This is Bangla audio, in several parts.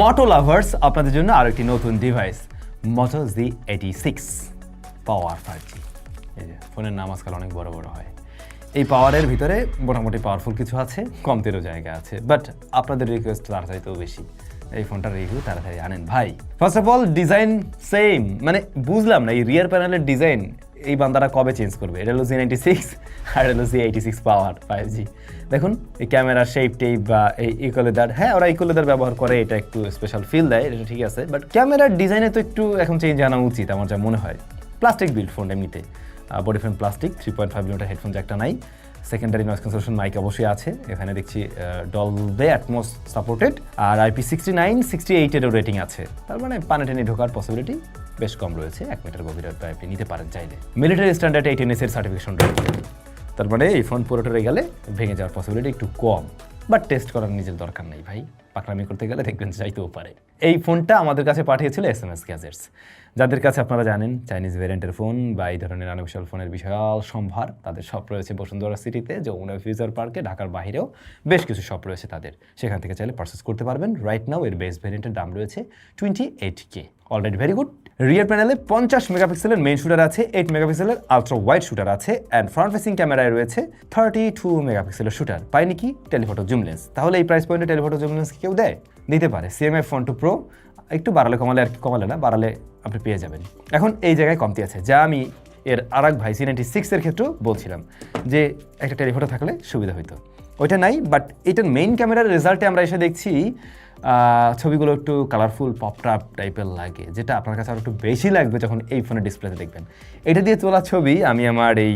মটো লাভার্স আপনাদের জন্য আরও একটি নতুন device Moto G eighty six power five G এই যে, ফোনের নাম আজকাল অনেক বড় বড় হয়। এই পাওয়ারের ভিতরে মোটামুটি পাওয়ারফুল কিছু আছে কমতেরও জায়গা আছে বাট আপনাদের রিকোয়েস্ট তার চাইতেও বেশি। এই ফোনটার রিভিউ তাড়াতাড়ি আনেন। ভাই first of all design same মানে বুঝলাম না, এই রিয়ার প্যানেলের ডিজাইন এই বান্দারা কবে চেঞ্জ করবে? এটা হলো জি নাইনটি সিক্স আর হলো জি এইটি সিক্স পাওয়ার ফাইভ জি দেখুন, এই ক্যামেরার শেপ টেপ বা এই ইকোলেদার হ্যাঁ ওরা ইকোলেদার ব্যবহার করে, এটা একটু স্পেশাল ফিল দেয়, এটা ঠিক আছে বাট ক্যামেরার ডিজাইনে তো একটু এখন চেঞ্জ আনা উচিত আমার যা মনে হয়। প্লাস্টিক বিল্ড ফোন এমনিতে। Body frame plastic three point five metre headphone একটা নাই। সেকেন্ডারি নয়েস ক্যান্সেলেশন মাইক অবশ্যই আছে। এখানে দেখছি ডলবে অ্যাটমোস সাপোর্টেড আর আইপি সিক্সটি নাইন সিক্সটি এইটেরও রেটিং আছে। তার মানে পানে টেনে ঢোকার পসিবিলিটি বেশ কম রয়েছে, এক মিটার গভীরতা আপনি নিতে পারেন চাইলে। মিলিটারি স্ট্যান্ডার্ড এইট এনএস এর সার্টিফিকেশন রয়েছে। তার মানে এই ফোন পুরোটারে গেলে ভেঙে যাওয়ার পসিবিলিটি একটু কম। বাট টেস্ট করার নিজের দরকার নেই ভাই। পাকড়ামি করতে গেলে দেখবেন চাইতেও পারে। এই ফোনটা আমাদের কাছে পাঠিয়েছিল এস এম এস গ্যাজেটস যাদের কাছে আপনারা জানেন চাইনিজ ভ্যারিয়েন্টের ফোন বা এই ধরনের আনবিশাল ফোনের বিশাল সম্ভার, তাদের সব রয়েছে বসুন্ধরা সিটিতে যমুনা ফিউচার পার্কে ঢাকার বাইরেও বেশ কিছু শপ রয়েছে তাদের। সেখান থেকে চাইলে পারচেস করতে পারবেন। রাইট নাও এর বেস ভ্যারিয়েন্টের দাম রয়েছে twenty eight K already very good rear প্যানেলে পঞ্চাশ মেগাপিক্সেলের মেইন শুটার আছে এইট মেগাপিক্সেলের আলট্রা ওয়াইড শুটার আছে অ্যান্ড ফ্রন্ট ফেসিং ক্যামেরায় রয়েছে থার্টি টু মেগাপিক্সেলের শুটার পায়নি কি? টেলিফটো জুম লেন্স তাহলে এই প্রাইস পয়েন্টে টেলিফটো জুম লেন্স কেউ দেয়? দিতে পারে। সিএমএফ ফোন টু প্রো একটু বাড়ালে কমালে আর কি কমালে না, বাড়ালে আপনি পেয়ে যাবেন। এখন এই জায়গায় কমতি আছে, যা আমি এর আর এক ভাই সি নাইনটি সিক্সের ক্ষেত্রেও বলছিলাম যে একটা টেলিফটো থাকলে সুবিধা হইতো। ওইটা নাই বাট এটার মেইন ক্যামেরার রেজাল্টে আমরা এসে দেখছি ছবিগুলো একটু কালারফুল পপটাপ টাইপের লাগে, যেটা আপনার কাছে আরও একটু বেশি লাগবে যখন এই ফোনের ডিসপ্লেতে দেখবেন। এটা দিয়ে তোলা ছবি আমি আমার এই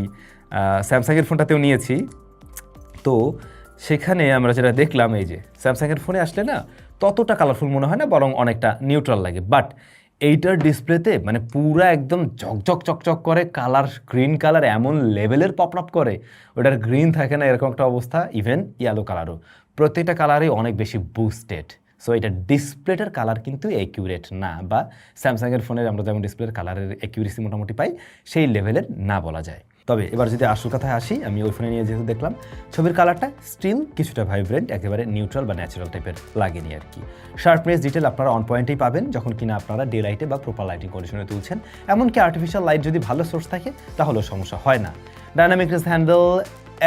স্যামসাংয়ের ফোনটাতেও নিয়েছি। তো সেখানে আমরা যেটা দেখলাম, এই যে স্যামসাংয়ের ফোনে আসলে না, ততটা কালারফুল মনে হয় না, বরং অনেকটা নিউট্রাল লাগে। বাট এইটার ডিসপ্লেতে মানে পুরা একদম ঝকঝক চকচক করে কালার গ্রিন কালার এমন লেভেলের পপ আপ করে, ওটার গ্রিন থাকে না, এরকম একটা অবস্থা ইভেন ইয়েলো কালারও প্রত্যেকটা কালারই অনেক বেশি বুস্টেড সো এটা ডিসপ্লেটার কালার কিন্তু অ্যাকিউরেট না, বা স্যামসাংয়ের ফোনের আমরা যেমন ডিসপ্লের কালারের অ্যাকিউরেসি মোটামুটি পাই, সেই লেভেলের না বলা যায়। তবে এবার যদি আসল কথায় আসি, আমি ওই ফোনে নিয়ে যেহেতু দেখলাম, ছবির কালারটা স্টিল কিছুটা ভাইব্রেন্ট একেবারে নিউট্রাল বা ন্যাচারাল টাইপের লাগেনি আর কি। শার্পনেস ডিটেল আপনারা অন পয়েন্টেই পাবেন, যখন কিনা আপনারা ডে লাইটে বা প্রপার লাইটিং কন্ডিশনে তুলছেন। এমনকি আর্টিফিশিয়াল লাইট যদি ভালো সোর্স থাকে, তাহলেও সমস্যা হয় না। ডায়নামিক রেস হ্যান্ডেল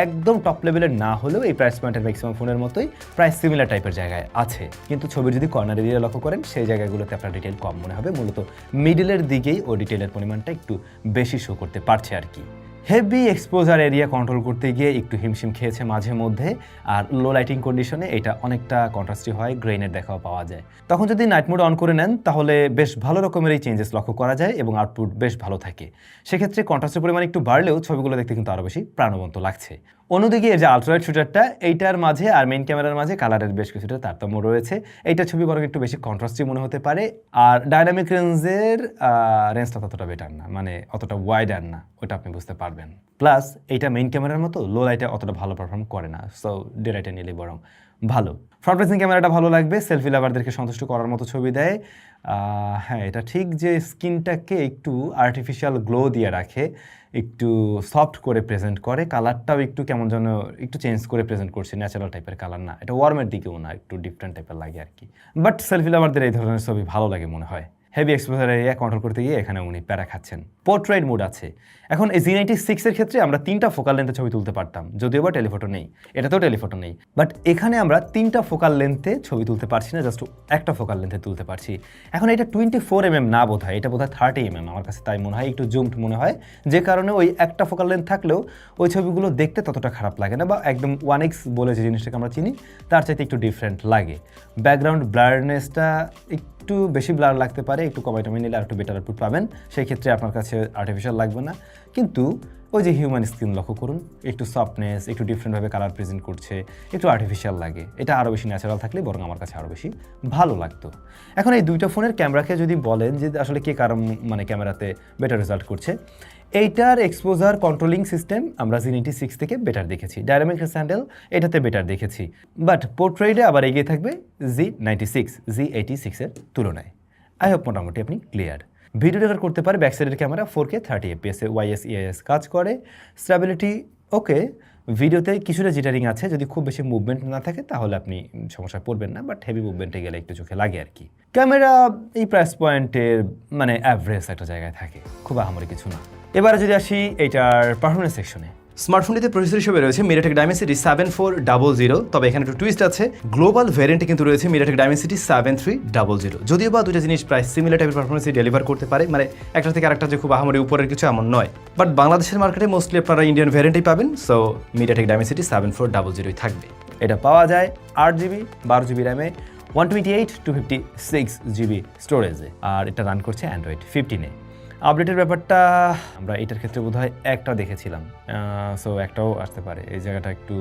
একদম টপ লেভেলের না হলেও এই প্রাইস পয়েন্টের ম্যাক্সিমাম ফোনের মতোই প্রায় সিমিলার টাইপের জায়গায় আছে। কিন্তু ছবির যদি কর্নার এরিয়া লক্ষ্য করেন, সেই জায়গাগুলোতে আপনার ডিটেল কম মনে হবে। মূলত মিডিলের দিকেই ও ডিটেলের পরিমাণটা একটু বেশি শো করতে পারছে আর কি। হেভি এক্সপোজার এরিয়া কন্ট্রোল করতে গিয়ে একটু হিমশিম খেয়েছে মাঝে মধ্যে, আর লো লাইটিং কন্ডিশনে এটা অনেকটা কন্ট্রাস্টি হয় গ্রেনের দেখাও পাওয়া যায়। তখন যদি নাইট মোড অন করে নেন, তাহলে বেশ ভালো রকমের এই চেঞ্জেস লক্ষ্য করা যায় এবং আউটপুট বেশ ভালো থাকে। সেক্ষেত্রে কন্ট্রাস্টের পরিমাণ একটু বাড়লেও ছবিগুলো দেখতে কিন্তু আরও বেশি প্রাণবন্ত লাগছে। অন্যদিকে এই যে আলট্রাইট শুটারটা এইটার মাঝে আর মেইন ক্যামেরার মাঝে কালারের বেশ কিছুটা তারতম্য রয়েছে। এইটা ছবি বরং একটু বেশি কন্ট্রাস্টি মনে হতে পারে। আর ডায়নামিক রেঞ্জের রেঞ্জটা ততটা বেটার না মানে অতটা ওয়াইড আর না, ওটা আপনি বুঝতে পারবেন। প্লাস এইটা মেইন ক্যামেরার মতো লো লাইটে অতটা ভালো পারফর্ম করে না সো ডে লাইটে নিলে বরং ভালো। ফ্রন্ট ফেসিং ক্যামেরাটা ভালো লাগবে সেলফি লাভারদেরকে সন্তুষ্ট করার মতো ছবি দেয়। হ্যাঁ এটা ঠিক যে স্কিনটাকে একটু আর্টিফিশিয়াল গ্লো দিয়ে রাখে, একটু সফট করে প্রেজেন্ট করে কালারটাও একটু কেমন যেন একটু চেঞ্জ করে প্রেজেন্ট করছে ন্যাচারাল টাইপের কালার না। এটা ওয়ার্মের দিকেও না, একটু ডিফারেন্ট টাইপের লাগে আর কি। বাট সেলফি লাভারদের এই ধরনের ছবি ভালো লাগে মনে হয়। হেভি এক্সপোজার এরিয়া কন্ট্রোল করতে গিয়ে এখানে উনি প্যারা খাচ্ছেন। পোর্ট্রেট মোড আছে। এখন এই জি নাইনটি সিক্সের ক্ষেত্রে আমরা তিনটা ফোকাল লেন্থে ছবি তুলতে পারতাম, যদিও বা টেলিফটো নেই। এটাতেও টেলিফটো নেই। বাট এখানে আমরা তিনটা ফোকাল লেন্থে ছবি তুলতে পারছি না জাস্ট একটা ফোকাল লেন্থে তুলতে পারছি। এখন এটা টোয়েন্টি ফোর এম এম না বোধ হয়, এটা বোধ হয় থার্টি এম আমার কাছে তাই মনে হয়, একটু জুমড মনে হয়। যে কারণে ওই একটা ফোকাল লেন্থ থাকলেও ওই ছবিগুলো দেখতে ততটা খারাপ লাগে না বা একদম ওয়ান এক্স বলে যে জিনিসটাকে আমরা চিনি, তার চাইতে একটু ডিফারেন্ট লাগে। ব্যাকগ্রাউন্ড ব্লারনেসটা একটু বেশি ব্লার লাগতে পারে, একটু কমাই টমাই নিলে আর একটু বেটার আউটপুট পাবেন। সেই ক্ষেত্রে আপনার কাছে আর্টিফিশিয়াল লাগবে না। কিন্তু ওই যে হিউম্যান স্কিন লক্ষ্য করুন, একটু সফটনেস একটু ডিফারেন্টভাবে কালার প্রেজেন্ট করছে, একটু আর্টিফিশিয়াল লাগে। এটা আরও বেশি ন্যাচারাল থাকলে বরং আমার কাছে আরও বেশি ভালো লাগতো। এখন এই দুইটা ফোনের ক্যামেরাকে যদি বলেন যে আসলে কে কারণ মানে ক্যামেরাতে বেটার রেজাল্ট করছে এইটার এক্সপোজার কন্ট্রোলিং সিস্টেম আমরা জি নাইনটি সিক্স থেকে বেটার দেখেছি। ডায়নামিক স্যান্ডেল এটাতে বেটার দেখেছি। বাট পোর্ট্রেটে আবার এগিয়ে থাকবে জি নাইনটি সিক্স জি এইটি সিক্সের তুলনায়। আই হোপ মোটামুটি আপনি ক্লিয়ার ভিডিও রেকর্ড করতে পারে ব্যাক সাইডের ক্যামেরা ফোর কে থার্টি এফপিএসে ওয়াইএস ইএস কাজ করে। স্ট্যাবিলিটি ওকে ভিডিওতে কিছুটা জিটারিং আছে, যদি খুব বেশি মুভমেন্ট না থাকে, তাহলে আপনি সমস্যায় পড়বেন না বাট হেভি মুভমেন্টে গেলে একটু চোখে লাগে আর কি। ক্যামেরা এই প্রাইস পয়েন্টের মানে অ্যাভারেজ একটা জায়গায় থাকে। খুব আহামরি কিছু না। এবারে যদি আসি এটার পারফরমেন্স সেকশনে স্মার্টফোনটিতে প্রসেসর হিসেবে রয়েছে MediaTek Dimensity seven four double zero তবে এখানে একটু টুইস্ট আছে গ্লোবাল ভ্যারিয়েন্টে কিন্তু রয়েছে MediaTek Dimensity seven three double zero যদিও বা দুটো জিনিস প্রায় সিমিলার টাইপের পারফরমেন্স ডেলিভার করতে পারে মানে একটা থেকে আরেকটা যে খুব আহামরি উপরের কিছু এমন নয়। বাট বাংলাদেশের মার্কেটে মোস্টলি আপনারা ইন্ডিয়ান ভ্যারিয়েন্টই পাবেন so MediaTek Dimensity seven four double জিরোই থাকবে। এটা পাওয়া যায় আট জিবি বারো GB র্যামে one twenty eight two fifty six GB স্টোরেজে আর এটা রান করছে অ্যান্ড্রয়েড ফিফটিনে আপডেটের ব্যাপারটা, আমরা এটার ক্ষেত্রে বোধহয় একটা দেখেছিলাম। সো একটাও আসতে পারে। এই জায়গাটা একটু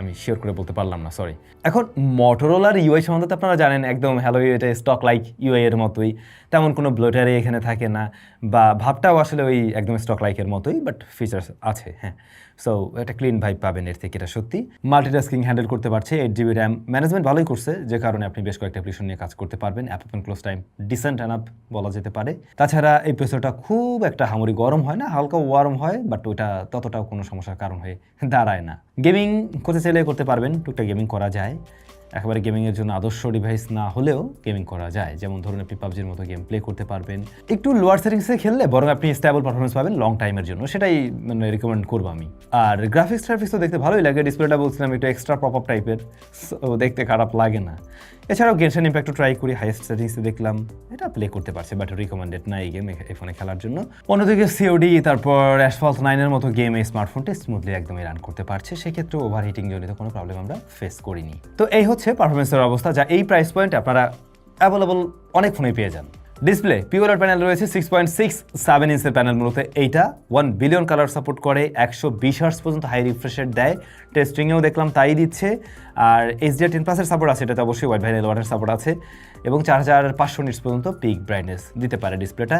আমি শিওর করে বলতে পারলাম না সরি এখন মটোরোলার ইউআই সম্বন্ধে তো আপনারা জানেন, একদম হ্যালো এটা স্টক লাইক ইউআই এর মতোই। তেমন কোনো ব্লোটারে এখানে থাকে না, বা ভাবটাও আসলে ওই একদম স্টক লাইকের মতোই বাট ফিচার্স আছে হ্যাঁ। সো একটা ক্লিন ভাইব পাবেন এর থেকে, এটা সত্যি। মাল্টিটাস্কিং হ্যান্ডেল করতে পারছে এইট জিবি র্যাম ম্যানেজমেন্ট ভালোই করছে, যে কারণে আপনি বেশ কয়েকটা অ্যাপ্লিকেশন নিয়ে কাজ করতে পারবেন। App open close time decent enough বলা যেতে পারে। তাছাড়া এই প্রসেসরটা খুব একটা হামরি গরম হয় না, হালকা ওয়ার্ম হয় বাট ওটা ততটাও কোনো সমস্যার কারণ হয়ে দাঁড়ায় না। গেমিং করতে চাইলে করতে পারবেন টুকটা গেমিং করা যায়। একেবারে গেমিংয়ের জন্য আদর্শ ডিভাইস না হলেও গেমিং করা যায়। যেমন ধরুন আপনি পাবজির মতো গেম প্লে করতে পারবেন। একটু লোয়ার সেটিংসে খেললে বরং আপনি স্টেবল পারফরমেন্স পাবেন লং টাইমের জন্য। সেটাই মানে রিকমেন্ড করব আমি। আর গ্রাফিক্স ট্রাফিক্স তো দেখতে ভালোই লাগে। ডিসপ্লেটা বলছিলাম একটু এক্সট্রা পপ আপ টাইপের দেখতে খারাপ লাগে না। এছাড়াও গেনশন ইম্প্যাক্টও ট্রাই করি হাইয়েস্ট সেটিংসে দেখলাম। এটা প্লে করতে পারছে বাট রিকমেন্ডেড না এই গেম এই ফোনে খেলার জন্য। অন্যদিকে সিওডি তারপর অ্যাসফল্ট নাইনের মতো গেম এই স্মার্টফোনটি স্মুথলি একদমই রান করতে পারছে। সেক্ষেত্রে ওভার হিটিং জনিত কোনো প্রবলেম আমরা ফেস করিনি। তো এই হচ্ছে পারফরমেন্সের অবস্থা, যা এই প্রাইস পয়েন্টে আপনারা অ্যাভেলেবল অনেক ফোনে পেয়ে যান। ডিসপ্লে পিওরার প্যানেল রয়েছে সিক্স পয়েন্ট সিক্স সেভেন ইঞ্চের প্যানেল মূলত। এইটা ওয়ান বিলিয়ন কালার সাপোর্ট করে, একশো বিশ হার্স পর্যন্ত হাই রিফ্রেশের দেয়। টেস্টিংয়েও দেখলাম তাই দিচ্ছে। আর এইচডিআর টেন প্লাসের সাপোর্ট আছে, এটাতে অবশ্যই ওয়াইড ভাইরাল ওয়াটার সাপোর্ট আছে। এবং চার হাজার পাঁচশো পর্যন্ত পিক ব্রাইটনেস দিতে পারে ডিসপ্লেটা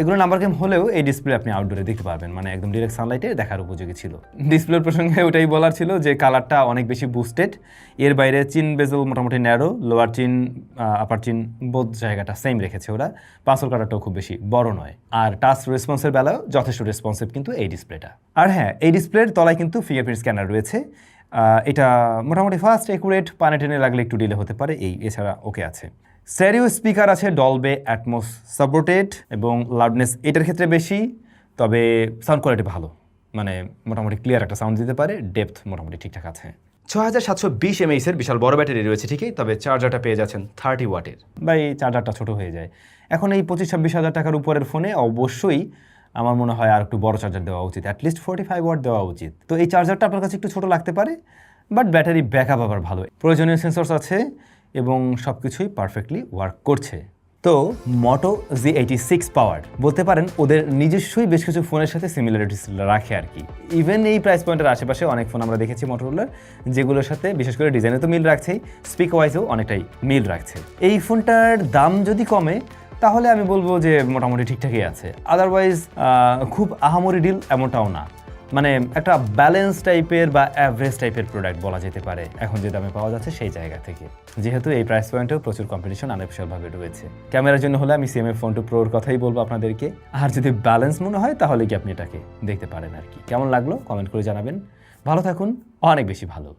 এগুলো নাম্বার গেম হলেও এই ডিসপ্লে আপনি আউটডোরে দেখতে পারবেন। মানে একদম ডিরেক্ট সানলাইটে দেখার উপযোগী ছিল। ডিসপ্লের প্রসঙ্গে ওটাই বলার ছিল যে কালারটা অনেক বেশি বুস্টেড এর বাইরে চিন বেজল মোটামুটি ন্যারো লোয়ার চিন আপার চিন বোধ জায়গাটা সেম রেখেছে ওরা। পাঁচল কালারটাও খুব বেশি বড় নয়। আর টাচ রেসপন্সের বেলাও যথেষ্ট রেসপন্সিভ কিন্তু এই ডিসপ্লেটা আর হ্যাঁ এই ডিসপ্লের তলায় কিন্তু ফিঙ্গারপ্রিন্ট স্ক্যানার রয়েছে। এটা মোটামুটি ফাস্ট একুরেট পানে টেনে লাগলে একটু ডিলে হতে পারে। এই এছাড়া ওকে আছে। স্টেরিও স্পিকার আছে ডলবে অ্যাটমোস সাপোর্টেড এবং লাউডনেস এটার ক্ষেত্রে বেশি তবে সাউন্ড কোয়ালিটি ভালো। মানে মোটামুটি ক্লিয়ার একটা সাউন্ড দিতে পারে ডেপথ মোটামুটি ঠিকঠাক আছে। ছ হাজার সাতশো বিশ এমএইচের বিশাল বড় ব্যাটারি রয়েছে ঠিকই তবে চার্জারটা পেয়ে যাচ্ছেন থার্টি ওয়াটের। বা এই চার্জারটা ছোট হয়ে যায়। এখন এই পঁচিশ ছাব্বিশ হাজার টাকার উপরের ফোনে অবশ্যই আমার মনে হয় আর একটু বড় চার্জার দেওয়া উচিত অ্যাটলিস্ট ফোর্টি ফাইভ ওয়াট দেওয়া উচিত। তো এই চার্জারটা আপনার কাছে একটু ছোট লাগতে পারে বাট ব্যাটারি ব্যাকআপ আবার ভালো। প্রয়োজনীয় সেন্সর্স আছে এবং সব কিছুই পারফেক্টলি ওয়ার্ক করছে। তো মটো জি এইটি সিক্স পাওয়ার বলতে পারেন ওদের নিজস্বই বেশ কিছু ফোনের সাথে সিমিলারিটিস রাখে আর কি। ইভেন এই প্রাইস পয়েন্টের আশেপাশে অনেক ফোন আমরা দেখেছি মোটরোলার যেগুলোর সাথে বিশেষ করে ডিজাইনে তো মিল রাখছেই স্পিক ওয়াইজেও অনেকটাই মিল রাখছে। এই ফোনটার দাম যদি কমে, তাহলে আমি বলব যে মোটামুটি ঠিকঠাকই আছে। আদারওয়াইজ খুব আহামরি ডিল এমনটাও না। মানে একটা ব্যালেন্স টাইপের বা অ্যাভারেজ টাইপের প্রোডাক্ট বলা যেতে পারে। এখন যে দামে পাওয়া যাচ্ছে সেই জায়গা থেকে। যেহেতু এই প্রাইস পয়েন্টেও প্রচুর কম্পিটিশন আনঅফিসিয়ালভাবে রয়েছে। ক্যামেরার জন্য হলে আমি সিএমএ ফোন টু প্রোর কথাই বলব আপনাদেরকে। আর যদি ব্যালেন্স মনে হয়, তাহলে কি আপনি এটাকে দেখতে পারেন আর কি। কেমন লাগল? কমেন্ট করে জানাবেন। ভালো থাকুন। অনেক বেশি ভালো।